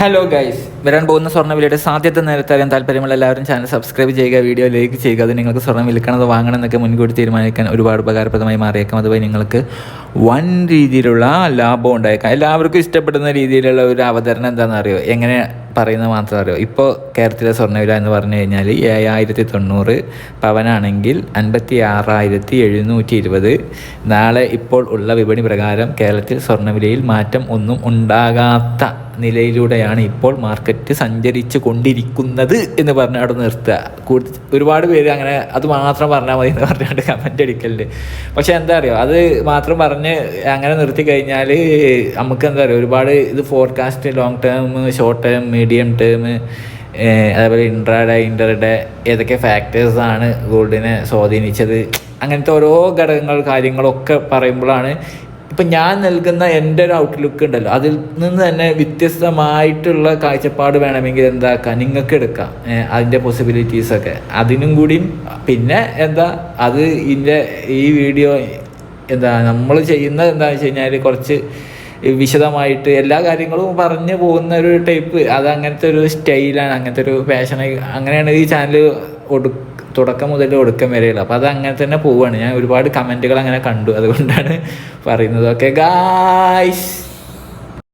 Hello guys വരാൻ പോകുന്ന സ്വർണവിലയുടെ സാധ്യത നേരത്തെ അറിയാൻ താല്പര്യമുള്ള എല്ലാവരും ചാനൽ സബ്സ്ക്രൈബ് ചെയ്യുക വീഡിയോ ലൈക്ക് ചെയ്യുക. അത് നിങ്ങൾക്ക് സ്വർണം വിൽക്കണത് വാങ്ങണം എന്നൊക്കെ മുൻകൂട്ടി തീരുമാനിക്കാൻ ഒരുപാട് ഉപകാരപ്രദമായി മാറിയേക്കാം. അതുപോലെ നിങ്ങൾക്ക് വൻ രീതിയിലുള്ള ലാഭം ഉണ്ടായേക്കാം. എല്ലാവർക്കും ഇഷ്ടപ്പെടുന്ന രീതിയിലുള്ള ഒരു അവതരണം എന്താണെന്ന് അറിയോ എങ്ങനെ പറയുന്നത് മാത്രം അറിയോ? ഇപ്പോൾ കേരളത്തിലെ സ്വർണവില എന്ന് പറഞ്ഞു കഴിഞ്ഞാൽ ഏഴായിരത്തി തൊണ്ണൂറ് പവനാണെങ്കിൽ അൻപത്തി ആറായിരത്തി എഴുന്നൂറ്റി ഇരുപത് നാളെ ഇപ്പോൾ ഉള്ള വിപണി പ്രകാരം കേരളത്തിൽ സ്വർണവിലയിൽ മാറ്റം ഒന്നും ഉണ്ടാകാത്ത നിലയിലൂടെയാണ് ഇപ്പോൾ മാർക്കറ്റ് സഞ്ചരിച്ചു കൊണ്ടിരിക്കുന്നത് എന്ന് പറഞ്ഞ് അവിടെ നിർത്തുക. കൂടുതൽ ഒരുപാട് പേര് അങ്ങനെ അത് മാത്രം പറഞ്ഞാൽ മതി എന്ന് പറഞ്ഞുകൊണ്ട് കമന്റ് അടിക്കലുണ്ട്. പക്ഷേ എന്താ അറിയോ? അത് മാത്രം പറഞ്ഞ് അങ്ങനെ നിർത്തി കഴിഞ്ഞാൽ നമുക്ക് എന്താ പറയുക ഒരുപാട് ഇത് forecast long term short term medium term അതേപോലെ ഇൻട്രാഡേ ഇന്റർഡേ ഏതൊക്കെ ഫാക്ടേഴ്സാണ് ഗോൾഡിനെ സ്വാധീനിച്ചത്? അങ്ങനത്തെ ഓരോ ഘടകങ്ങൾ കാര്യങ്ങളൊക്കെ പറയുമ്പോഴാണ് ഇപ്പം ഞാൻ നൽകുന്ന എന്റെ ഒരു ഔട്ട്ലുക്ക് ഉണ്ടല്ലോ. അതിൽ നിന്ന് തന്നെ വ്യത്യസ്തമായിട്ടുള്ള കാഴ്ചപ്പാട് വേണമെങ്കിൽ എന്താക്കാം? നിങ്ങൾക്ക് എടുക്കാം. അതിന്റെ പോസിബിലിറ്റീസൊക്കെ അതിനും കൂടിയും പിന്നെ എന്താ? അത് ഇതിന്റെ ഈ വീഡിയോ എന്താ നമ്മൾ ചെയ്യുന്നത് എന്താണെന്ന് വെച്ച് കഴിഞ്ഞാൽ കുറച്ച് വിശദമായിട്ട് എല്ലാ കാര്യങ്ങളും പറഞ്ഞു പോകുന്ന ഒരു ടൈപ്പ് അത് അങ്ങനത്തെ ഒരു സ്റ്റൈലാണ് അങ്ങനത്തെ ഒരു ഫാഷൻ അങ്ങനെയാണ് ഈ ചാനൽ ഒടു തുടക്കം മുതൽ ഒടുക്കം വരെയുള്ളത് അപ്പോൾ അത് അങ്ങനെ തന്നെ പോവുകയാണ് ഞാൻ ഒരുപാട് കമന്റുകൾ അങ്ങനെ കണ്ടു. അതുകൊണ്ടാണ് പറയുന്നത്. Okay guys